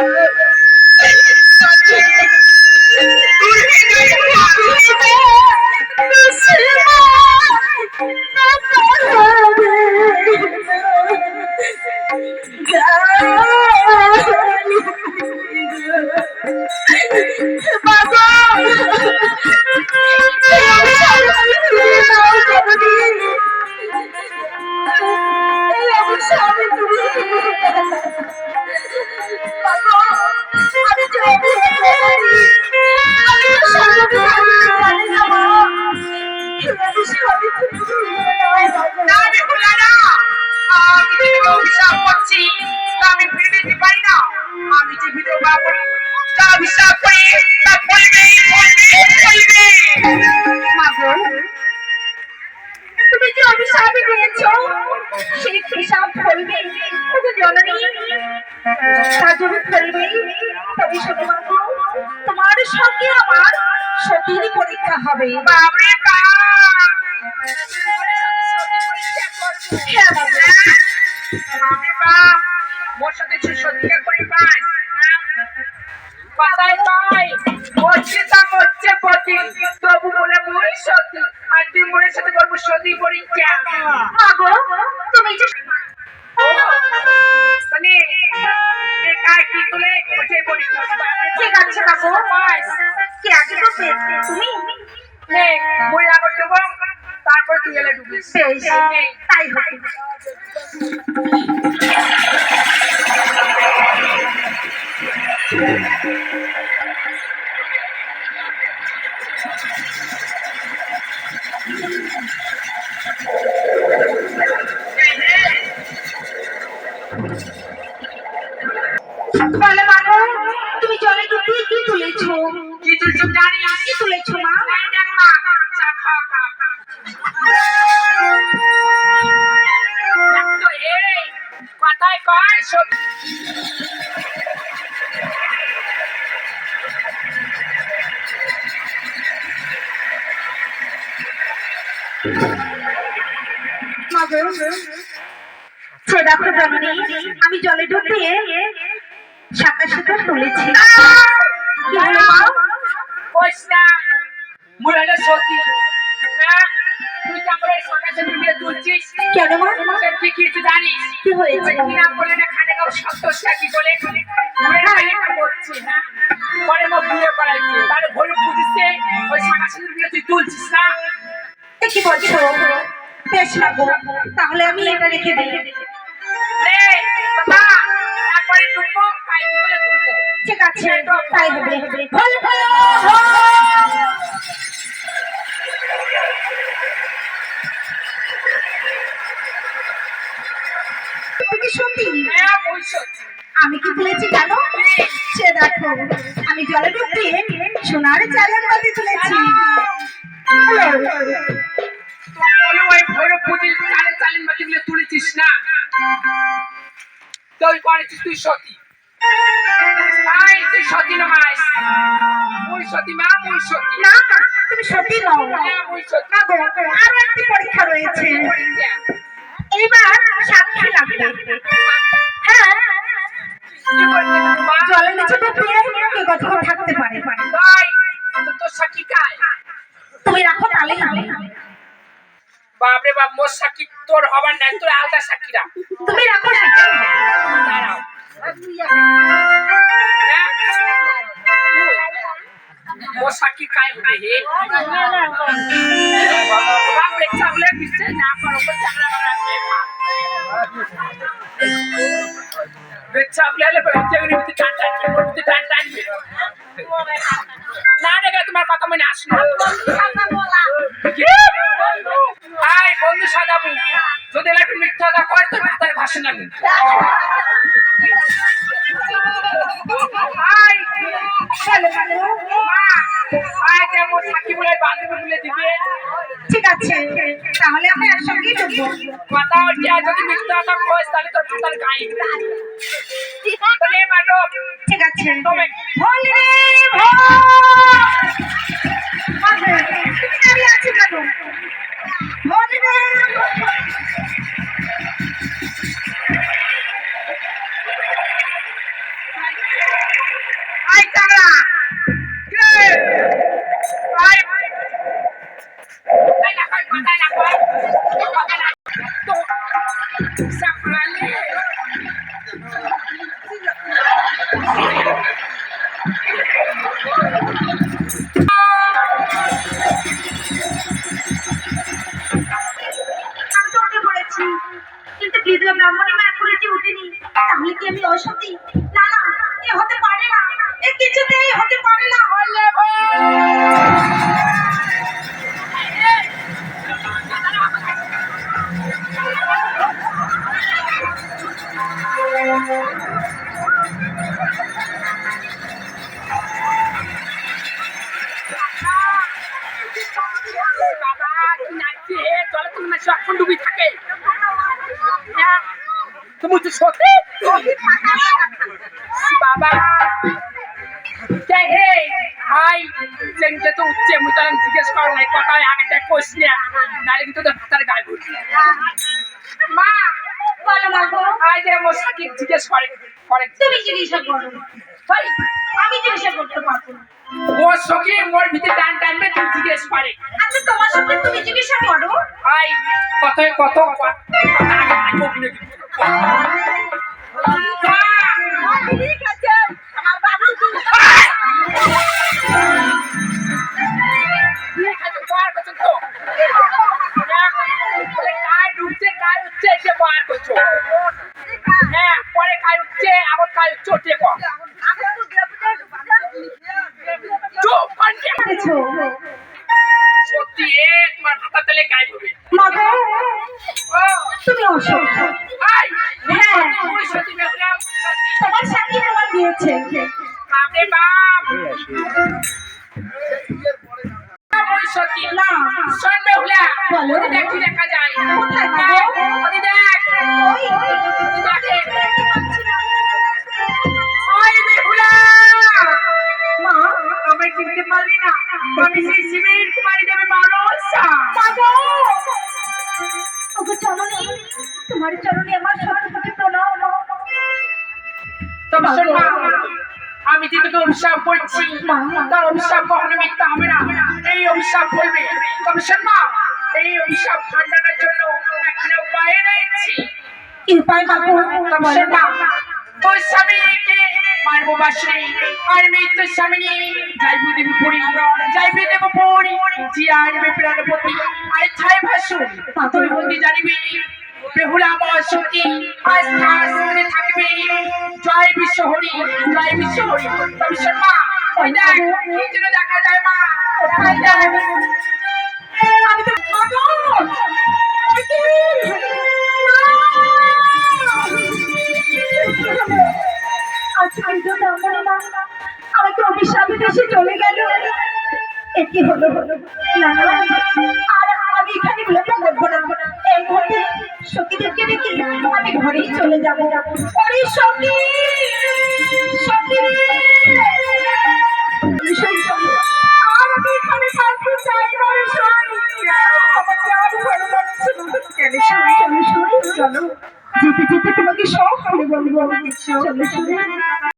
Woo! মাগো তুমি যে অভিশাপ দিয়েছ সেই হিসাব ফলবে। জননী তা যদি ফলবে। তবে শুধুমাত্র তোমার সঙ্গে আমার সতীর পরীক্ষা হবে। বাপরে বাপ! হ্যাঁ তুমি যে মানে কায় কি তুলে ওঠে ঠিক আছে মাগো কে আগে করবে তুমি? নে মই আগর দেবো। তারপর তুই এলে বেশ। তাই হবে। বলে মাগো তুমি জলে ডুবিয়ে কি তুলেছো? কি তুই সব জানিস কি তুলেছো মা? এই দেখ মা চা খা খা তো এই কথায় কয় সত্যি দেখো আমি জলে ডুবিয়ে শাখা শাখা তুলেছি মা হ্যাঁ তুই কেন কি কিছু জানিস? কি হয়েছে? কিনা বলে না খানে গাও বলে হ্যাঁ পরে মো বিয়ে করাইছে। তার ভরে বুঝিছে ওই তুই তুলছিস না? কি বলছো? বেশ তাহলে আমি এটা রেখে দিই। ঠিক আছে তাই হবে। ফল ফল হ্যাঁ আমি কি তুলেছি জানো? সে দেখো আমি জলে ডুব দিয়ে সোনার চালের বাতি তুলেছি। তুলেছিস না? তুই করেছিস তুই সতী তাই তুই সতী নয় মুই সতী মা মুই সতী। না তুমি সত্যি নও। না গো আরও একটি পরীক্ষা রয়েছে। এইবার সাক্ষী লাগবে। হ্যাঁ কি করছিস মা? জলের নিচে ডুব দিয়ে কে কথা থাকতে পারে। তাই তো তোর সাক্ষী কায় তুমি রাখো তালে। হবে বাপরে বাপ মোর সাক্ষী তোর হবার নাই তোর আলাদা সাক্ষী রাখ তুমি রাখো সেটাই টানবে না দেখে তোমার কথা মনে আসলো হাই বন্ধু সাজাবু যদি একটু মিথ্যা কথা কয় তো তার ভাষণ আমি হাই চলো, চলো। মা হাই কেমন সাক্ষী বলে বান্ধবী বলে দিবে ঠিক আছে তাহলে আমরা একসঙ্গেই ডুববো কথা হচ্ছে আর যদি মিথ্যা কথা কয় তাহলে তোর ভাতার গায়ে বলে ম্যাডাম ঠিক আছে তবে কথা ডুবি থাকে তুমি তো সত্যি বাবা হে হাই চেঞ্জে তো উঠছে মুই তার জিজ্ঞেস কর নাই কথায় আগে দেখ কইস না নালে কিন্তু তোর ভাতার গায়ে মা বলো মা গো আই যে মোর সাথে জিজ্ঞেস করে করে। তুমি চিকিৎসা করো। সরি আমি চিকিৎসা করতে পারব না। ওর সখী মোর ভিতরে টান টানবে তুই জিজ্ঞেস করে। আচ্ছা তোমার সঙ্গে তুমি চিকিৎসা করো। আই কত কত কথা আগে থাকব কিনে পান্ডে সত্যি এ তোমার ভাতা তেলে গায়ে হবে। মা তুমি অসুখ হ্যাঁ। তোমার সাথে দিয়েছে। বাপরে বাপ। সত্যি না। বলো। ওদের দেখা যায়। কোথায় অভিশাপ করছি তার অভিশাপ কখনো মিথ্যা হবে না। এই অভিশাপ বলবে। তবে শোন মা এই অভিশাপ খণ্ডানোর জন্য একটা উপায় রয়েছে। কি উপায় বাবু তবে শোন মা তোর স্বামীকে মারবো বাসরে আর মেয়ে তোর স্বামী যাইব দেব পুরী। যাইবে দেব পুরী। জি আনবে প্রাণপতি আর ছাই ভাসুন তুই বন্দি জানিবি বেহুলা মহাশক্তি আস্থা আস্তে থাকবে। জয় বিশ্বহরি জয় বিশ্বহরি তবে শোন মা, ওই দেখ দেখা যায় মা। দেখা? যায় আমি তো মা? না! আজকে তো তেমন আমাকে অভিশাপে দেশে চলে গেল। এ কি হলো? হলো না আর আমি এখানে বিলম্ব করব না। এই মুহূর্তে সখীদেরকে ডেকে আমি ঘরেই চলে যাব। ওরে সখী সখী আমি। চলো চলো। যেতে যেতে তোমাকে সব খুলে বলব। চলো সখী।